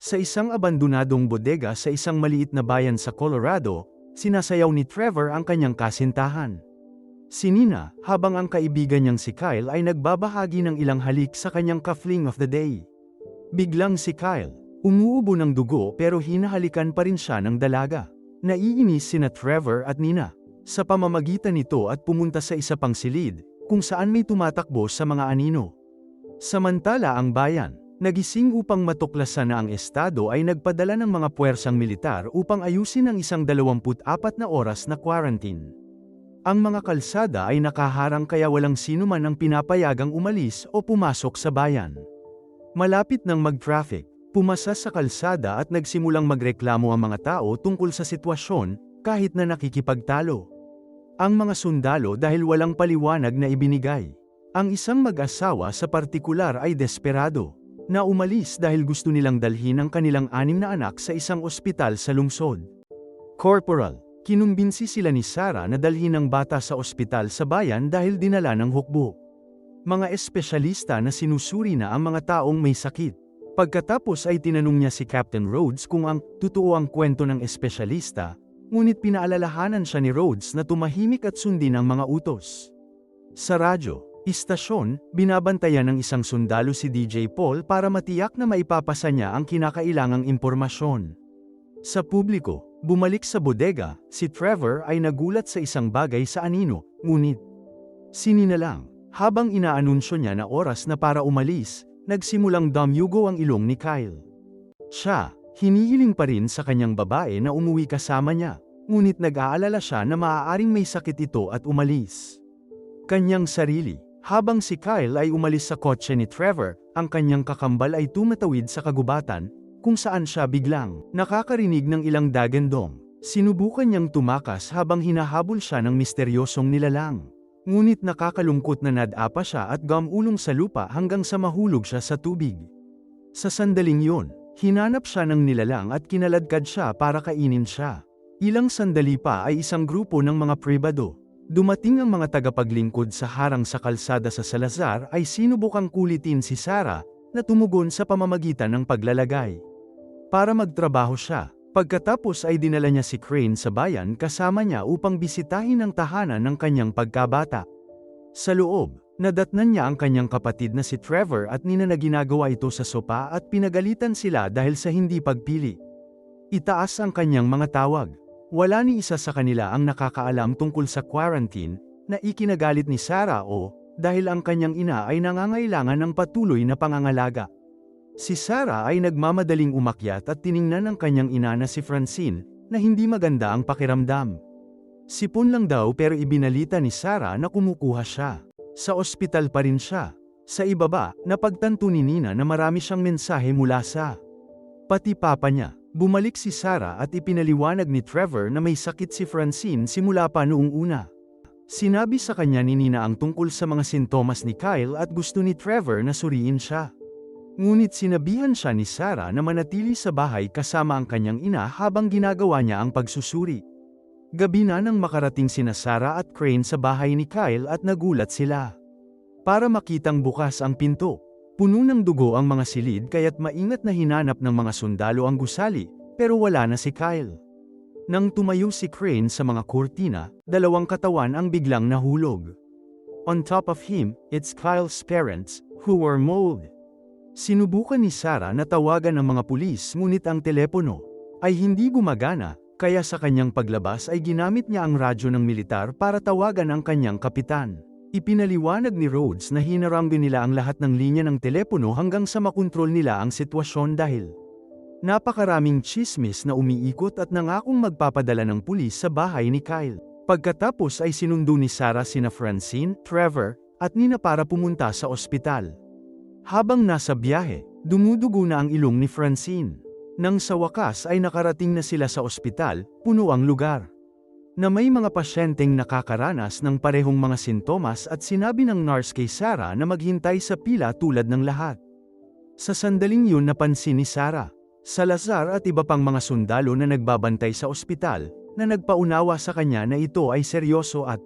Sa isang abandonadong bodega sa isang maliit na bayan sa Colorado, sinasayaw ni Trevor ang kanyang kasintahan. Si Nina, habang ang kaibigan niyang si Kyle ay nagbabahagi ng ilang halik sa kanyang kafling of the day. Biglang si Kyle, umuubo ng dugo pero hinahalikan pa rin siya ng dalaga. Naiinis sina Trevor at Nina. Sa pamamagitan nito at pumunta sa isa pang silid, kung saan may tumatakbo sa mga anino. Samantala ang bayan, nagising upang matuklasan na ang Estado ay nagpadala ng mga puwersang militar upang ayusin ang isang 24 na oras na quarantine. Ang mga kalsada ay nakaharang kaya walang sino man ang pinapayagang umalis o pumasok sa bayan. Malapit ng mag-traffic, pumasa sa kalsada at nagsimulang magreklamo ang mga tao tungkol sa sitwasyon, kahit na nakikipagtalo. Ang mga sundalo dahil walang paliwanag na ibinigay. Ang isang mag-asawa sa partikular ay desperado, na umalis dahil gusto nilang dalhin ang kanilang anim na anak sa isang ospital sa lungsod. Corporal, kinumbinsi sila ni Sarah na dalhin ang bata sa ospital sa bayan dahil dinala ng hukbo. Mga espesyalista na sinusuri na ang mga taong may sakit. Pagkatapos ay tinanong niya si Captain Rhodes kung ang totoo ang kwento ng espesyalista, ngunit pinaalalahanan siya ni Rhodes na tumahimik at sundin ang mga utos. Sa radyo, istasyon, binabantayan ng isang sundalo si DJ Paul para matiyak na maipapasa niya ang kinakailangang impormasyon. Sa publiko, bumalik sa bodega, si Trevor ay nagulat sa isang bagay sa anino, ngunit sinina lang, habang inaanunsyo niya na oras na para umalis, nagsimulang damyugo ang ilong ni Kyle. Siya, hinihiling pa rin sa kanyang babae na umuwi kasama niya, ngunit nag-aalala siya na maaaring may sakit ito at umalis. Kanyang sarili, habang si Kyle ay umalis sa kotse ni Trevor, ang kanyang kakambal ay tumatawid sa kagubatan, kung saan siya biglang nakakarinig ng ilang dagendong. Sinubukan niyang tumakas habang hinahabol siya ng misteryosong nilalang. Ngunit nakakalungkot na nadapa siya at gamulong sa lupa hanggang sa mahulog siya sa tubig. Sa sandaling yun, hinanap siya ng nilalang at kinaladkad siya para kainin siya. Ilang sandali pa ay isang grupo ng mga pribado. Dumating ang mga tagapaglingkod sa harang sa kalsada sa Salazar ay sinubukang kulitin si Sarah, na tumugon sa pamamagitan ng paglalagay. Para magtrabaho siya, pagkatapos ay dinala niya si Crane sa bayan kasama niya upang bisitahin ang tahanan ng kanyang pagkabata. Sa loob, nadatnan niya ang kanyang kapatid na si Trevor at nina na ginagawa ito sa sopa at pinagalitan sila dahil sa hindi pagpili. Itaas ang kanyang mga tawag. Wala ni isa sa kanila ang nakakaalam tungkol sa quarantine, na ikinagalit ni Sarah o, dahil ang kanyang ina ay nangangailangan ng patuloy na pangangalaga. Si Sarah ay nagmamadaling umakyat at tiningnan ang kanyang ina na si Francine, na hindi maganda ang pakiramdam. Sipon lang daw pero ibinalita ni Sarah na kumukuha siya. Sa ospital pa rin siya. Sa ibaba, napagtanto ni Nina na marami siyang mensahe mula sa pati papa niya. Bumalik si Sarah at ipinaliwanag ni Trevor na may sakit si Francine simula pa noong una. Sinabi sa kanya ni Nina ang tungkol sa mga sintomas ni Kyle at gusto ni Trevor na suriin siya. Ngunit sinabihan siya ni Sarah na manatili sa bahay kasama ang kanyang ina habang ginagawa niya ang pagsusuri. Gabi na nang makarating sina Sarah at Crane sa bahay ni Kyle at nagulat sila. Para makitang bukas ang pinto, puno ng dugo ang mga silid kaya't maingat na hinanap ng mga sundalo ang gusali, pero wala na si Kyle. Nang tumayo si Crane sa mga kurtina, dalawang katawan ang biglang nahulog. On top of him, it's Kyle's parents, who were mauled. Sinubukan ni Sarah na tawagan ang mga pulis ngunit ang telepono ay hindi gumagana, kaya sa kanyang paglabas ay ginamit niya ang radyo ng militar para tawagan ang kanyang kapitan. Ipinaliwanag ni Rhodes na hinaranggo nila ang lahat ng linya ng telepono hanggang sa makontrol nila ang sitwasyon dahil napakaraming chismis na umiikot at nangakong magpapadala ng pulis sa bahay ni Kyle. Pagkatapos ay sinundo ni Sarah sina Francine, Trevor, at Nina para pumunta sa ospital. Habang nasa biyahe, dumudugo na ang ilong ni Francine. Nang sa wakas ay nakarating na sila sa ospital, puno ang lugar. Na may mga pasyenteng nakakaranas ng parehong mga sintomas at sinabi ng nurse kay Sarah na maghintay sa pila tulad ng lahat. Sa sandaling yun napansin ni Sarah, Salazar at iba pang mga sundalo na nagbabantay sa ospital, na nagpaunawa sa kanya na ito ay seryoso at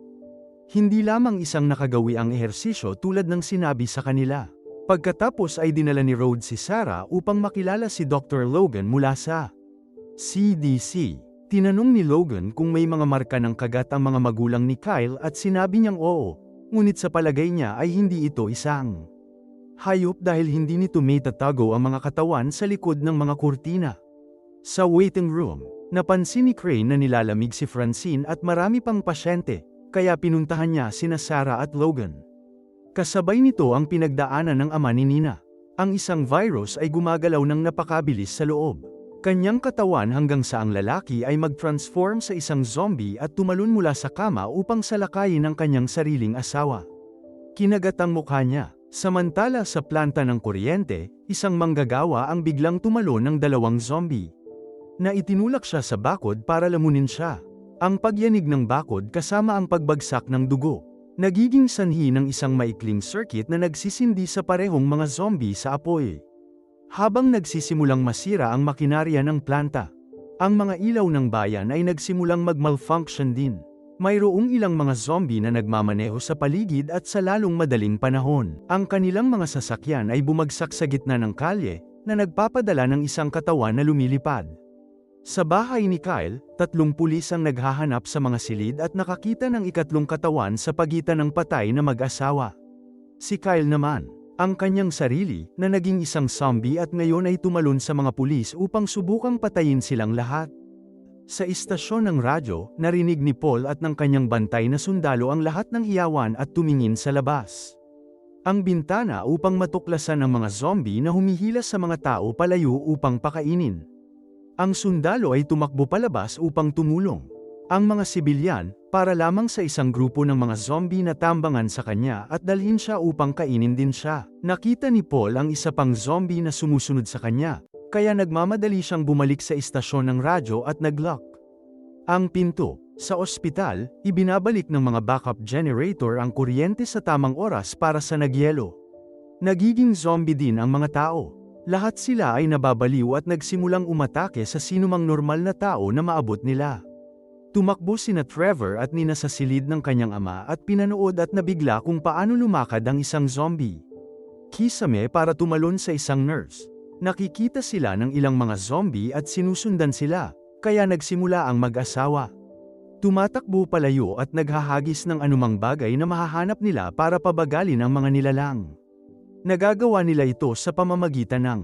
hindi lamang isang nakagawi ang ehersisyo tulad ng sinabi sa kanila. Pagkatapos ay dinala ni Rhodes si Sarah upang makilala si Dr. Logan mula sa CDC. Tinanong ni Logan kung may mga marka ng kagat ang mga magulang ni Kyle at sinabi niyang oo, ngunit sa palagay niya ay hindi ito isang hayop dahil hindi nito may tatago ang mga katawan sa likod ng mga kurtina. Sa waiting room, napansin ni Crane na nilalamig si Francine at marami pang pasyente, kaya pinuntahan niya sina Sarah at Logan. Kasabay nito ang pinagdaanan ng ama ni Nina. Ang isang virus ay gumagalaw ng napakabilis sa loob. Kanyang katawan hanggang sa ang lalaki ay mag-transform sa isang zombie at tumalon mula sa kama upang salakayin ang kanyang sariling asawa. Kinagat ang mukha niya. Samantala sa planta ng kuryente, isang manggagawa ang biglang tumalon ng dalawang zombie. Na itinulak siya sa bakod para lamunin siya. Ang pagyanig ng bakod kasama ang pagbagsak ng dugo. Nagiging sanhi ng isang maikling circuit na nagsisindi sa parehong mga zombie sa apoy. Habang nagsisimulang masira ang makinarya ng planta, ang mga ilaw ng bayan ay nagsimulang mag-malfunction din. Mayroong ilang mga zombie na nagmamaneho sa paligid at sa lalong madaling panahon. Ang kanilang mga sasakyan ay bumagsak sa gitna ng kalye, na nagpapadala ng isang katawan na lumilipad. Sa bahay ni Kyle, tatlong pulis ang naghahanap sa mga silid at nakakita ng ikatlong katawan sa pagitan ng patay na mag-asawa. Si Kyle naman, ang kanyang sarili, na naging isang zombie at ngayon ay tumalon sa mga pulis upang subukang patayin silang lahat. Sa istasyon ng radyo, narinig ni Paul at ng kanyang bantay na sundalo ang lahat ng hiyawan at tumingin sa labas. Ang bintana upang matuklasan ang mga zombie na humihilas sa mga tao palayo upang pakainin. Ang sundalo ay tumakbo palabas upang tumulong. Ang mga sibilyan, para lamang sa isang grupo ng mga zombie na tambangan sa kanya at dalhin siya upang kainin din siya. Nakita ni Paul ang isa pang zombie na sumusunod sa kanya, kaya nagmamadali siyang bumalik sa istasyon ng radyo at naglock. Ang pinto, sa ospital, ibinabalik ng mga backup generator ang kuryente sa tamang oras para sa nagyelo. Nagiging zombie din ang mga tao. Lahat sila ay nababaliw at nagsimulang umatake sa sinumang normal na tao na maabot nila. Tumakbo sina Trevor at Nina sa silid ng kanyang ama at pinanood at nabigla kung paano lumakad ang isang zombie. Kisame para tumalon sa isang nurse. Nakikita sila ng ilang mga zombie at sinusundan sila, kaya nagsimula ang mag-asawa. Tumatakbo palayo at naghahagis ng anumang bagay na mahahanap nila para pabagalin ang mga nilalang. Nagagawa nila ito sa pamamagitan ng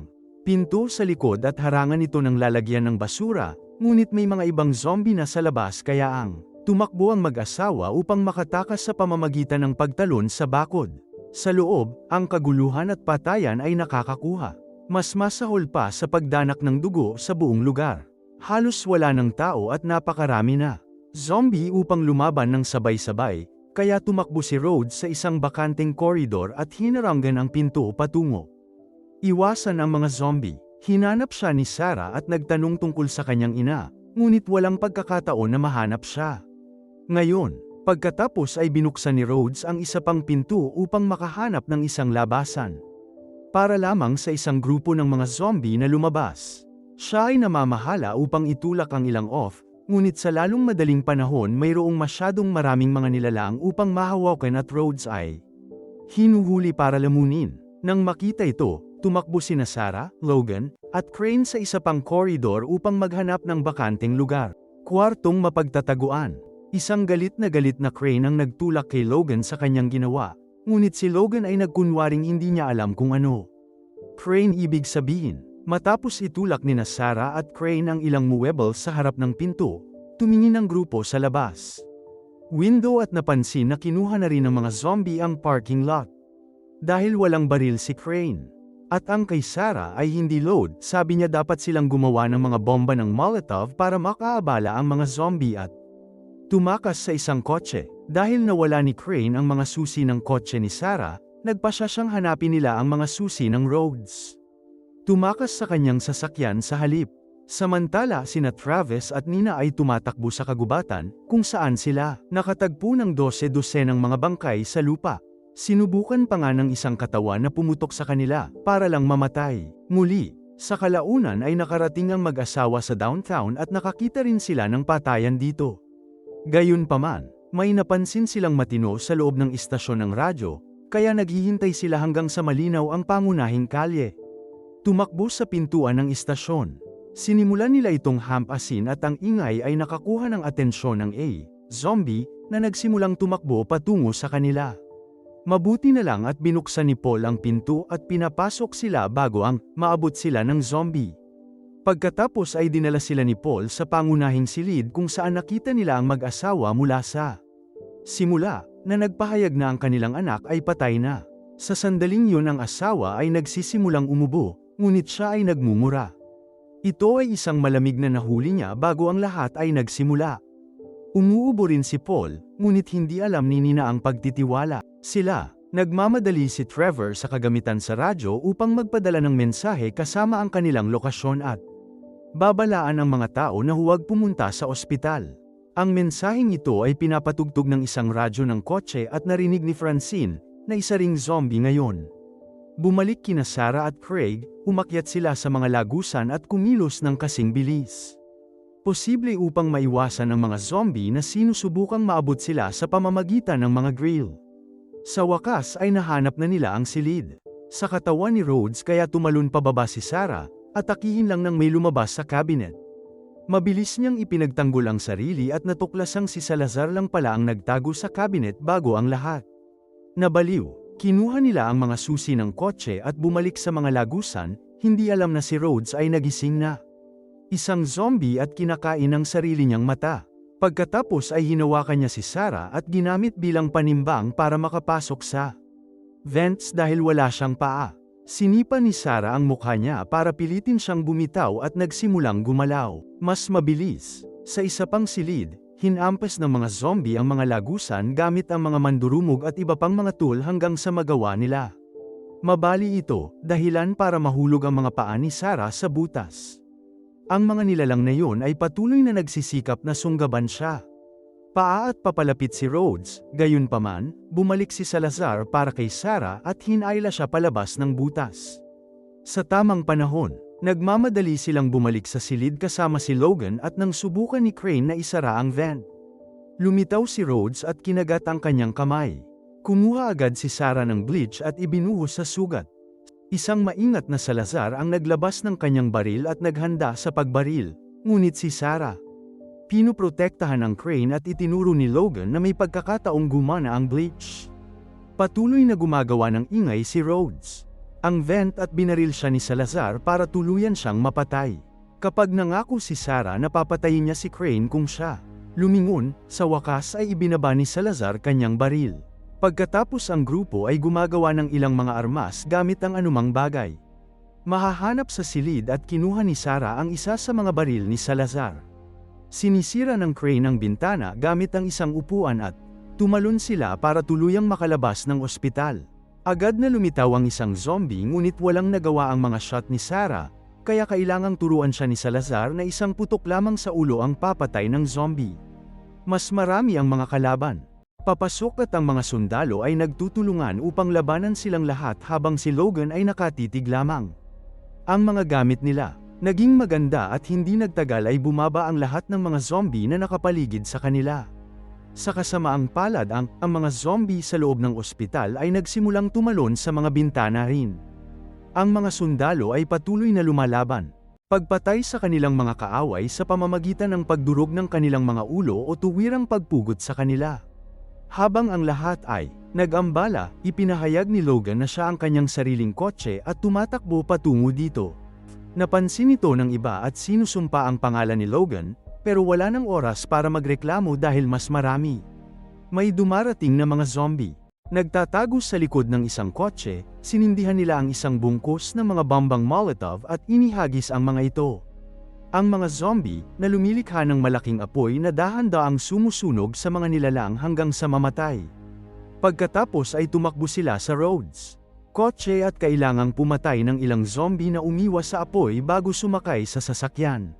pinto sa likod at harangan ito ng lalagyan ng basura, ngunit may mga ibang zombie na sa labas kaya ang tumakbo ang mag-asawa upang makatakas sa pamamagitan ng pagtalon sa bakod. Sa loob, ang kaguluhan at patayan ay nakakakuha. Mas masahol pa sa pagdanak ng dugo sa buong lugar. Halos wala ng tao at napakarami na. Zombie upang lumaban ng sabay-sabay, kaya tumakbo si Rhodes sa isang bakanteng koridor at hinaranggan ang pinto patungo. Iwasan ang mga zombie. Hinanap siya ni Sarah at nagtanong tungkol sa kanyang ina, ngunit walang pagkakataon na mahanap siya. Ngayon, pagkatapos ay binuksan ni Rhodes ang isa pang pinto upang makahanap ng isang labasan. Para lamang sa isang grupo ng mga zombie na lumabas. Siya ay namamahala upang itulak ang ilang off, Ngunit sa lalong madaling panahon mayroong masyadong maraming mga nilalang upang mahawakan at roads ay hinuhuli para lamunin. Nang makita ito, tumakbo sina Sarah, Logan, at Crane sa isa pang koridor upang maghanap ng bakanteng lugar. Kwartong mapagtataguan. Isang galit na galit na Crane ang nagtulak kay Logan sa kanyang ginawa, ngunit si Logan ay nagkunwaring hindi niya alam kung ano. Crane ibig sabihin, Matapos itulak ni Sarah at Crane ang ilang muebles sa harap ng pinto, tumingin ang grupo sa labas. Window at napansin na kinuha na rin ng mga zombie ang parking lot. Dahil walang baril si Crane. At ang kay Sarah ay hindi load, sabi niya dapat silang gumawa ng mga bomba ng Molotov para makaabala ang mga zombie at tumakas sa isang kotse. Dahil nawala ni Crane ang mga susi ng kotse ni Sarah, nagpasya siyang hanapin nila ang mga susi ng Rhodes. Tumakas sa kanyang sasakyan sa halip. Samantala sina Travis at Nina ay tumatakbo sa kagubatan, kung saan sila nakatagpo ng 12 ng mga bangkay sa lupa. Sinubukan pa nga ng isang katawan na pumutok sa kanila, para lang mamatay. Muli, sa kalaunan ay nakarating ang mag-asawa sa downtown at nakakita rin sila ng patayan dito. Gayunpaman, may napansin silang matino sa loob ng istasyon ng radyo, kaya naghihintay sila hanggang sa malinaw ang pangunahing kalye. Tumakbo sa pintuan ng istasyon. Sinimulan nila itong hampasin at ang ingay ay nakakuha ng atensyon ng A, zombie, na nagsimulang tumakbo patungo sa kanila. Mabuti na lang at binuksan ni Paul ang pinto at pinapasok sila bago ang maabot sila ng zombie. Pagkatapos ay dinala sila ni Paul sa pangunahing silid kung saan nakita nila ang mag-asawa mula sa simula na nagpahayag na ang kanilang anak ay patay na. Sa sandaling yun ang asawa ay nagsisimulang umubo, ngunit siya ay nagmumura. Ito ay isang malamig na nahuli niya bago ang lahat ay nagsimula. Umuubo rin si Paul, ngunit hindi alam ni Nina ang pagtitiwala. Sila, nagmamadali si Trevor sa kagamitan sa radyo upang magpadala ng mensahe kasama ang kanilang lokasyon at babalaan ang mga tao na huwag pumunta sa ospital. Ang mensaheng ito ay pinapatugtog ng isang radyo ng kotse at narinig ni Francine, na isa ring zombie ngayon. Bumalik kina Sarah at Craig, umakyat sila sa mga lagusan at kumilos ng kasing bilis. Posible upang maiwasan ang mga zombie na sinusubukang maabot sila sa pamamagitan ng mga grill. Sa wakas ay nahanap na nila ang silid. Sa katawan ni Rhodes kaya tumalon pababa si Sarah, at takihin lang nang may lumabas sa cabinet. Mabilis niyang ipinagtanggol ang sarili at natuklasang si Salazar lang pala ang nagtago sa cabinet bago ang lahat. Nabaliw, kinuha nila ang mga susi ng kotse at bumalik sa mga lagusan, hindi alam na si Rhodes ay nagising na. Isang zombie at kinakain ang sarili niyang mata. Pagkatapos ay hinawakan niya si Sarah at ginamit bilang panimbang para makapasok sa vents dahil wala siyang paa. Sinipa ni Sarah ang mukha niya para pilitin siyang bumitaw at nagsimulang gumalaw. Mas mabilis. Sa isa pang silid, hinampas ng mga zombie ang mga lagusan gamit ang mga mandurumog at iba pang mga tool hanggang sa magawa nila. Mabali ito, dahilan para mahulog ang mga paa ni Sarah sa butas. Ang mga nilalang na yun ay patuloy na nagsisikap na sunggaban siya. Paa at papalapit si Rhodes, gayunpaman, bumalik si Salazar para kay Sarah at hinayla siya palabas ng butas. Sa tamang panahon, nagmamadali silang bumalik sa silid kasama si Logan at nang subukan ni Crane na isara ang vent. Lumitaw si Rhodes at kinagat ang kanyang kamay. Kumuha agad si Sarah ng bleach at ibinuhos sa sugat. Isang maingat na Salazar ang naglabas ng kanyang baril at naghanda sa pagbaril, ngunit si Sarah. Pinuprotektahan ang crane at itinuro ni Logan na may pagkakataong gumana ang bleach. Patuloy na gumagawa ng ingay si Rhodes. Ang vent at binaril siya ni Salazar para tuluyan siyang mapatay. Kapag nangako si Sarah na papatayin niya si Crane kung siya, lumingon, sa wakas ay ibinaba ni Salazar kanyang baril. Pagkatapos ang grupo ay gumagawa ng ilang mga armas gamit ang anumang bagay. Mahahanap sa silid at kinuha ni Sarah ang isa sa mga baril ni Salazar. Sinisira ng crane ang bintana gamit ang isang upuan at tumalon sila para tuluyang makalabas ng ospital. Agad na lumitaw ang isang zombie ngunit walang nagawa ang mga shot ni Sarah, kaya kailangang turuan siya ni Salazar na isang putok lamang sa ulo ang papatay ng zombie. Mas marami ang mga kalaban. Papasok at ang mga sundalo ay nagtutulungan upang labanan silang lahat habang si Logan ay nakatitig lamang. Ang mga gamit nila, naging maganda at hindi nagtagal ay bumaba ang lahat ng mga zombie na nakapaligid sa kanila. Sa kasamaang palad ang, ang mga zombie sa loob ng ospital ay nagsimulang tumalon sa mga bintana rin. Ang mga sundalo ay patuloy na lumalaban. Pagpatay sa kanilang mga kaaway sa pamamagitan ng pagdurog ng kanilang mga ulo o tuwirang pagpugot sa kanila. Habang ang lahat ay nag-ambala, ipinahayag ni Logan na siya ang kanyang sariling kotse at tumatakbo patungo dito. Napansin ito ng iba at sinusumpa ang pangalan ni Logan, pero wala ng oras para magreklamo dahil mas marami. May dumarating na mga zombie. Nagtatago sa likod ng isang kotse, sinindihan nila ang isang bungkus ng mga bombang Molotov at inihagis ang mga ito. Ang mga zombie, na lumilikha ng malaking apoy na dahan-daang sumusunog sa mga nilalang hanggang sa mamatay. Pagkatapos ay tumakbo sila sa roads. Kotse at kailangang pumatay ng ilang zombie na umiwas sa apoy bago sumakay sa sasakyan.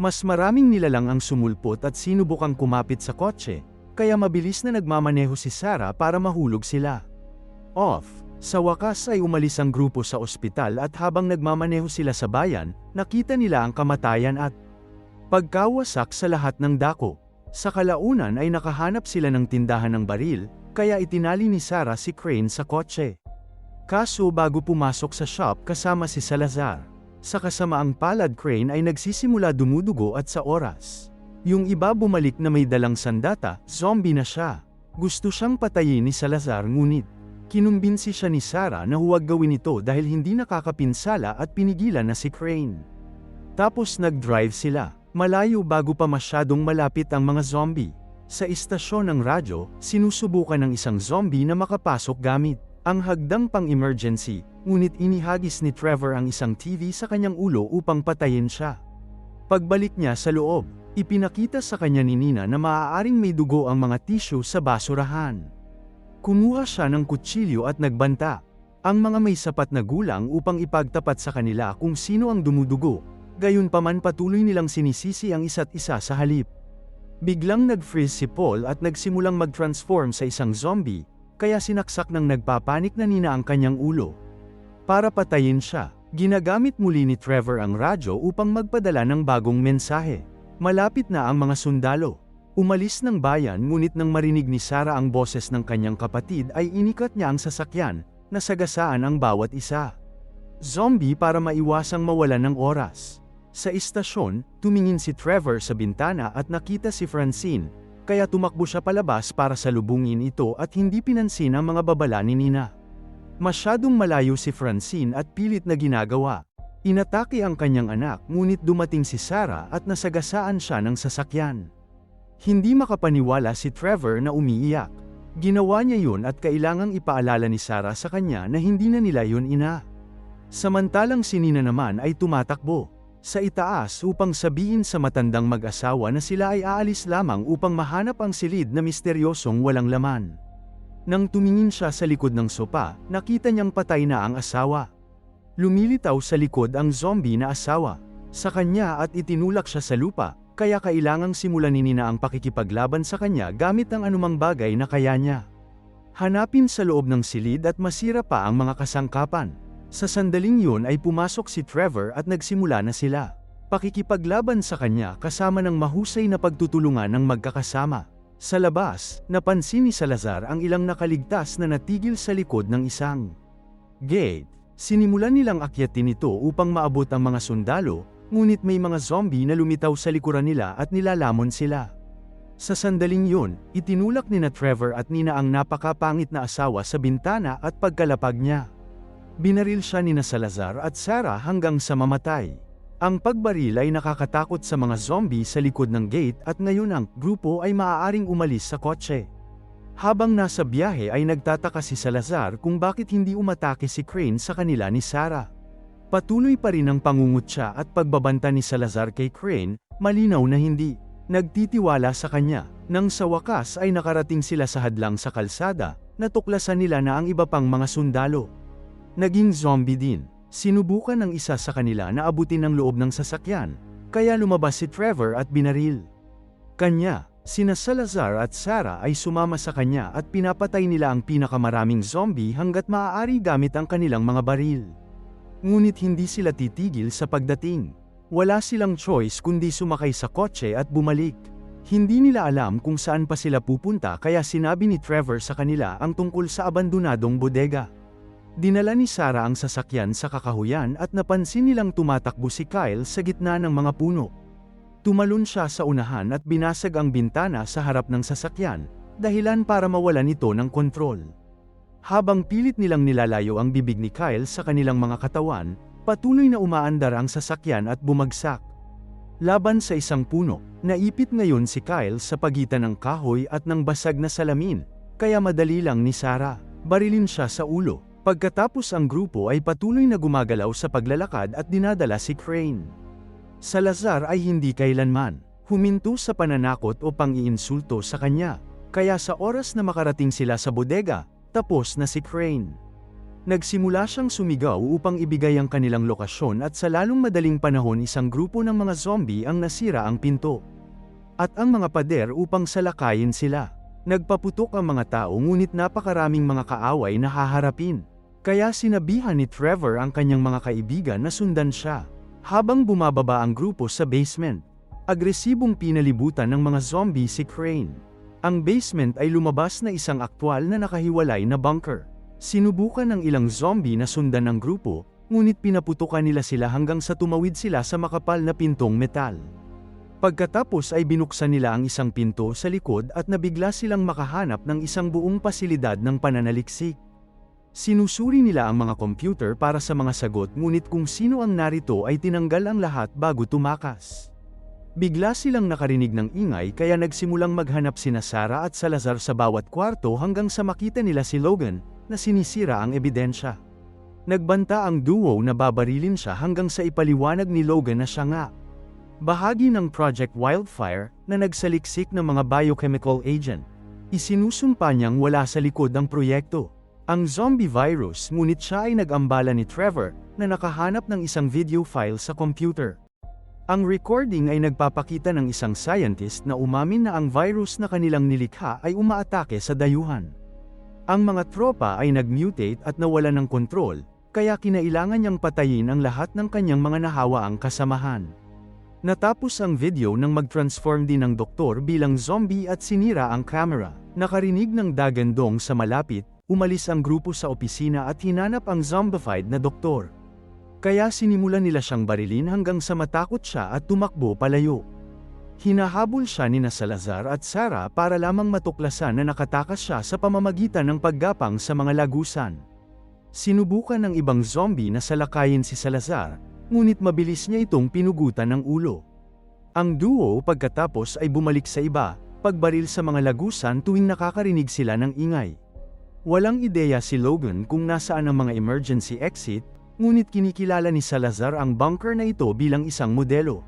Mas maraming nilalang ang sumulpot at sinubukang kumapit sa kotse, kaya mabilis na nagmamaneho si Sarah para mahulog sila. Off, sa wakas ay umalis ang grupo sa ospital at habang nagmamaneho sila sa bayan, nakita nila ang kamatayan at pagkawasak sa lahat ng dako. Sa kalaunan ay nakahanap sila ng tindahan ng baril, kaya itinali ni Sarah si Crane sa kotse. Kaso bago pumasok sa shop kasama si Salazar, sa kasamaang palad Crane ay nagsisimula dumudugo at sa oras. Yung iba bumalik na may dalang sandata, zombie na siya. Gusto siyang patayin ni Salazar ngunit, kinumbinsi siya ni Sarah na huwag gawin ito dahil hindi nakakapinsala at pinigilan na si Crane. Tapos nag-drive sila, malayo bago pa masyadong malapit ang mga zombie. Sa istasyon ng radyo, sinusubukan ng isang zombie na makapasok gamit ang hagdang pang-emergency, ngunit inihagis ni Trevor ang isang TV sa kanyang ulo upang patayin siya. Pagbalik niya sa loob, ipinakita sa kanya ni Nina na maaaring may dugo ang mga tissue sa basurahan. Kumuha siya ng kutsilyo at nagbanta. Ang mga may sapat na gulang upang ipagtapat sa kanila kung sino ang dumudugo, gayunpaman patuloy nilang sinisisi ang isa't isa sa halip. Biglang nag-freeze si Paul at nagsimulang mag-transform sa isang zombie, kaya sinaksak ng nagpapanik na Nina ang kanyang ulo. Para patayin siya, ginagamit muli ni Trevor ang radyo upang magpadala ng bagong mensahe. Malapit na ang mga sundalo. Umalis ng bayan ngunit nang marinig ni Sarah ang boses ng kanyang kapatid ay inikat niya ang sasakyan, nasagasaan ang bawat isa. Zombie para maiwasang mawalan ng oras. Sa istasyon, tumingin si Trevor sa bintana at nakita si Francine, kaya tumakbo siya palabas para salubungin ito at hindi pinansin ang mga babala ni Nina. Masyadong malayo si Francine at pilit na ginagawa. Inatake ang kanyang anak ngunit dumating si Sarah at nasagasaan siya ng sasakyan. Hindi makapaniwala si Trevor na umiiyak. Ginawa niya yun at kailangang ipaalala ni Sarah sa kanya na hindi na nila yun ina. Samantalang si Nina naman ay tumatakbo sa itaas upang sabihin sa matandang mag-asawa na sila ay aalis lamang upang mahanap ang silid na misteryosong walang laman. Nang tumingin siya sa likod ng sopa, nakita niyang patay na ang asawa. Lumilitaw sa likod ang zombie na asawa. Sa kanya at itinulak siya sa lupa, kaya kailangang simulan ni Nina ang pakikipaglaban sa kanya gamit ang anumang bagay na kaya niya. Hanapin sa loob ng silid at masira pa ang mga kasangkapan. Sa sandaling yun ay pumasok si Trevor at nagsimula na sila. Pakikipaglaban sa kanya kasama ng mahusay na pagtutulungan ng magkakasama. Sa labas, napansin ni Salazar ang ilang nakaligtas na natigil sa likod ng isang gate. Sinimulan nilang akyatin ito upang maabot ang mga sundalo, ngunit may mga zombie na lumitaw sa likuran nila at nilalamon sila. Sa sandaling yun, itinulak ni na Trevor at Nina ang napakapangit na asawa sa bintana at pagkalapag niya. Binaril siya ni na Salazar at Sarah hanggang sa mamatay. Ang pagbaril ay nakakatakot sa mga zombie sa likod ng gate at ngayon ang grupo ay maaaring umalis sa kotse. Habang nasa biyahe ay nagtataka si Salazar kung bakit hindi umatake si Crane sa kanila ni Sarah. Patuloy pa rin ang pangungutya at pagbabanta ni Salazar kay Crane, malinaw na hindi. Nagtitiwala sa kanya, nang sa wakas ay nakarating sila sa hadlang sa kalsada, natuklasan nila na ang iba pang mga sundalo. Naging zombie din. Sinubukan ng isa sa kanila na abutin ang loob ng sasakyan, kaya lumabas si Trevor at binaril. Kanya, sina Salazar at Sarah ay sumama sa kanya at pinapatay nila ang pinakamaraming zombie hanggat maaari gamit ang kanilang mga baril. Ngunit hindi sila titigil sa pagdating. Wala silang choice kundi sumakay sa kotse at bumalik. Hindi nila alam kung saan pa sila pupunta kaya sinabi ni Trevor sa kanila ang tungkol sa abandonadong bodega. Dinala ni Sarah ang sasakyan sa kakahuyan at napansin nilang tumatakbo si Kyle sa gitna ng mga puno. Tumalon siya sa unahan at binasag ang bintana sa harap ng sasakyan, dahilan para mawalan ito ng kontrol. Habang pilit nilang nilalayo ang bibig ni Kyle sa kanilang mga katawan, patuloy na umaandar ang sasakyan at bumagsak. Laban sa isang puno, naipit ngayon si Kyle sa pagitan ng kahoy at ng basag na salamin, kaya madali lang ni Sarah, barilin siya sa ulo. Pagkatapos ang grupo ay patuloy na gumagalaw sa paglalakad at dinadala si Crane. Salazar ay hindi kailanman huminto sa pananakot o pang-iinsulto sa kanya, kaya sa oras na makarating sila sa bodega, tapos na si Crane. Nagsimula siyang sumigaw upang ibigay ang kanilang lokasyon at sa lalong madaling panahon isang grupo ng mga zombie ang nasira ang pinto. At ang mga pader upang salakayin sila. Nagpaputok ang mga tao ngunit napakaraming mga kaaway na haharapin. Kaya sinabihan ni Trevor ang kanyang mga kaibigan na sundan siya. Habang bumababa ang grupo sa basement, agresibong pinalibutan ng mga zombie si Crane. Ang basement ay lumabas na isang aktwal na nakahiwalay na bunker. Sinubukan ng ilang zombie na sundan ng grupo, ngunit pinaputukan nila sila hanggang sa tumawid sila sa makapal na pintong metal. Pagkatapos ay binuksan nila ang isang pinto sa likod at nabigla silang makahanap ng isang buong pasilidad ng pananaliksik. Sinusuri nila ang mga computer para sa mga sagot ngunit kung sino ang narito ay tinanggal ang lahat bago tumakas. Bigla silang nakarinig ng ingay kaya nagsimulang maghanap sina Sarah at Salazar sa bawat kwarto hanggang sa makita nila si Logan, na sinisira ang ebidensya. Nagbanta ang duo na babarilin siya hanggang sa ipaliwanag ni Logan na siya nga. Bahagi ng Project Wildfire na nagsaliksik ng mga biochemical agent. Isinusumpa niyang wala sa likod ang proyekto. Ang zombie virus ngunit siya ay nag-ambala ni Trevor na nakahanap ng isang video file sa computer. Ang recording ay nagpapakita ng isang scientist na umamin na ang virus na kanilang nilikha ay umaatake sa dayuhan. Ang mga tropa ay nag-mutate at nawala ng kontrol, kaya kinailangan niyang patayin ang lahat ng kanyang mga nahawaang kasamahan. Natapos ang video nang mag-transform din ng doktor bilang zombie at sinira ang camera. Nakarinig ng dagandong sa malapit, umalis ang grupo sa opisina at hinanap ang zombified na doktor. Kaya sinimulan nila siyang barilin hanggang sa matakot siya at tumakbo palayo. Hinahabol siya ni Salazar at Sara para lamang matuklasan na nakatakas siya sa pamamagitan ng paggapang sa mga lagusan. Sinubukan ng ibang zombie na salakayin si Salazar, ngunit mabilis niya itong pinugutan ng ulo. Ang duo pagkatapos ay bumalik sa iba, pagbaril sa mga lagusan tuwing nakakarinig sila ng ingay. Walang ideya si Logan kung nasaan ang mga emergency exit, ngunit kinikilala ni Salazar ang bunker na ito bilang isang modelo.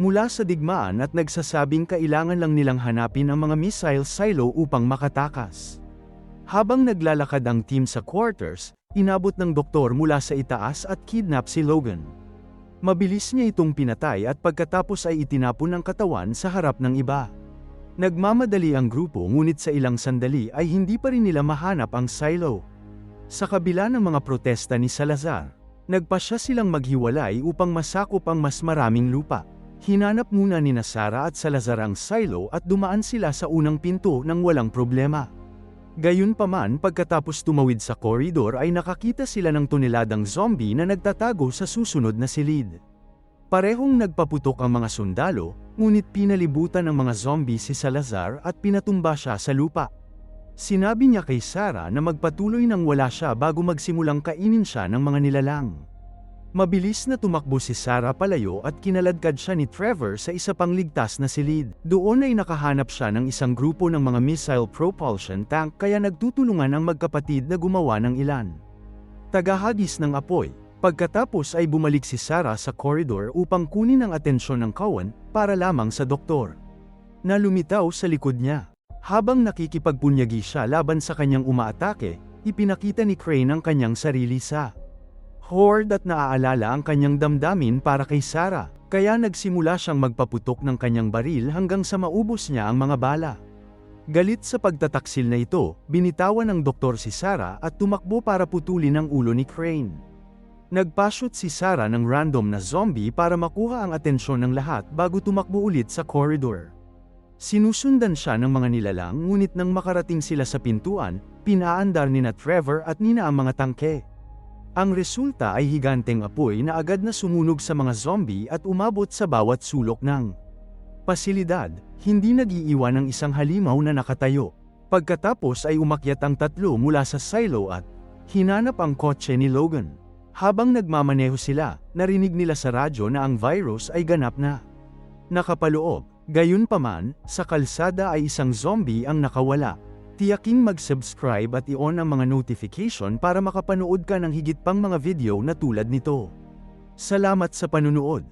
Mula sa digmaan at nagsasabing kailangan lang nilang hanapin ang mga missile silo upang makatakas. Habang naglalakad ang team sa quarters, inabot ng doktor mula sa itaas at kidnap si Logan. Mabilis niya itong pinatay at pagkatapos ay itinapon ang katawan sa harap ng iba. Nagmamadali ang grupo ngunit sa ilang sandali ay hindi pa rin nila mahanap ang silo. Sa kabila ng mga protesta ni Salazar, nagpasya silang maghiwalay upang masakop ang mas maraming lupa. Hinanap muna ni Sara at Salazar ang silo at dumaan sila sa unang pinto nang walang problema. Gayunpaman pagkatapos tumawid sa koridor ay nakakita sila ng toneladang zombie na nagtatago sa susunod na silid. Parehong nagpaputok ang mga sundalo, ngunit pinalibutan ng mga zombie si Salazar at pinatumba siya sa lupa. Sinabi niya kay Sarah na magpatuloy nang wala siya bago magsimulang kainin siya ng mga nilalang. Mabilis na tumakbo si Sarah palayo at kinaladkad siya ni Trevor sa isa pang ligtas na silid. Doon ay nakahanap siya ng isang grupo ng mga missile propulsion tank kaya nagtutulungan ang magkapatid na gumawa ng ilan. Tagahagis ng apoy, pagkatapos ay bumalik si Sarah sa corridor upang kunin ang atensyon ng Cowan para lamang sa doktor. Na lumitaw sa likod niya. Habang nakikipagpunyagi siya laban sa kanyang umaatake, ipinakita ni Crane ang kanyang sarili sa Horde at naaalala ang kanyang damdamin para kay Sarah, kaya nagsimula siyang magpaputok ng kanyang baril hanggang sa maubos niya ang mga bala. Galit sa pagtataksil na ito, binitawan ng doktor si Sarah at tumakbo para putulin ang ulo ni Crane. Nagpashoot si Sarah ng random na zombie para makuha ang atensyon ng lahat bago tumakbo ulit sa corridor. Sinusundan siya ng mga nilalang ngunit nang makarating sila sa pintuan, pinaandar ni na Trevor at nina ang mga tangke. Ang resulta ay higanteng apoy na agad na sumunog sa mga zombie at umabot sa bawat sulok ng pasilidad, hindi nag-iiwan ng isang halimaw na nakatayo. Pagkatapos ay umakyat ang tatlo mula sa silo at hinanap ang kotse ni Logan. Habang nagmamaneho sila, narinig nila sa radyo na ang virus ay ganap na. Nakapaloob, Gayunpaman, sa kalsada ay isang zombie ang nakawala. Tiyaking mag-subscribe at i-on ang mga notification para makapanood ka ng higit pang mga video na tulad nito. Salamat sa panunood.